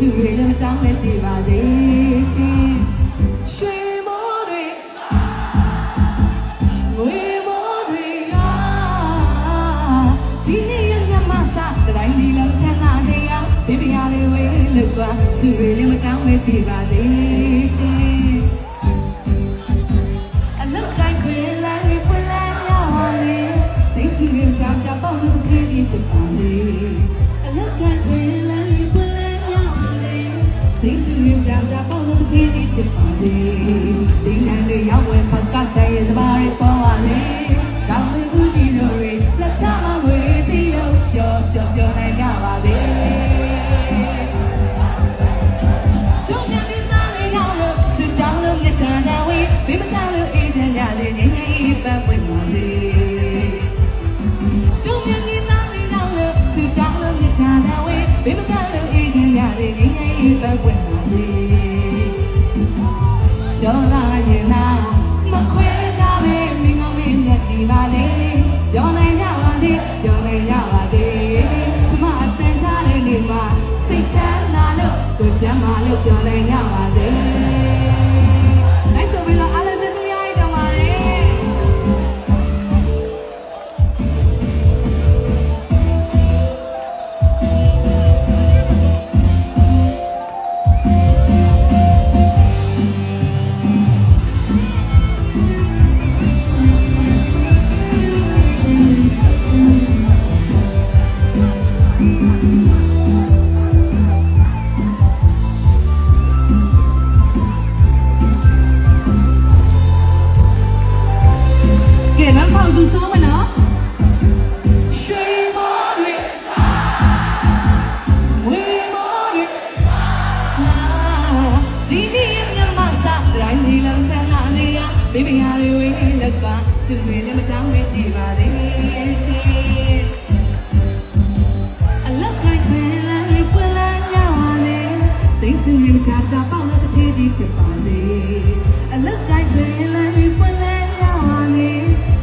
စုတွေလည်းမတောင်းနဲ့တည်ပါစေရှင်ရွှေမိုးတွေငွေမိုးတွေလားဒီနေ့ရညမစတိုင်းဒီလုံးချမ်းသာနေရဘေးပြားတွေဝေးလို့ကစုတွေလည်းမတောင်းနဲ့တည်ပါစေရှင် န်းပွ ကဲနောက်ဖောက်သူဆုံးမနော်ရွှေမောတွေဝေမောတွေဒီဒီမြတ်မစားတိုင်းဒီလုံးချမ်းသာလေးရဘေးပညာတွေဝေးလက်ပါစုတွေလည်းမတောင်းနဲ့တည်ပါသေးရှင်အလောက်ကိုင်းခွေလာရီပွလာညပါလေသိစင်ရင်ချာတာပေါက်လို့တစ်ထည်ဒီဖြစ်ပါစေအလောက်ကိုင်းခွေလာရီပွလာညပါလေ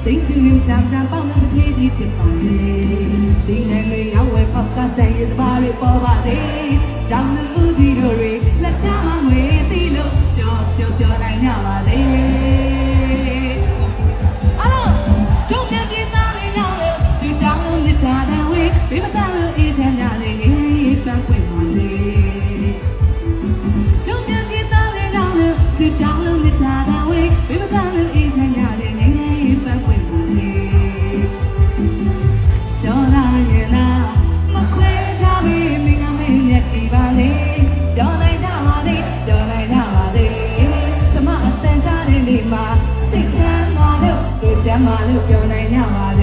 သိစူရင်ချာချာပေါင်းတဲ့တစ်သေးဖြစ်ပါလေဒီနိုင်လေးရောက်ဝဲပေါက်ကဆိုင်ရတဲ့ဘာတွေပေါ်ပါစေတောင်းတဲ့ဘူးဒီတို့တွေလက်ချမငွေသိလို့ပျော်ပျော်ပျော်နိုင်ကြပါလေဒီမှာတော့အေးချမ်းကြလေတန်ခွင့်ပါလေ Sit down. 那六片奶酪啊。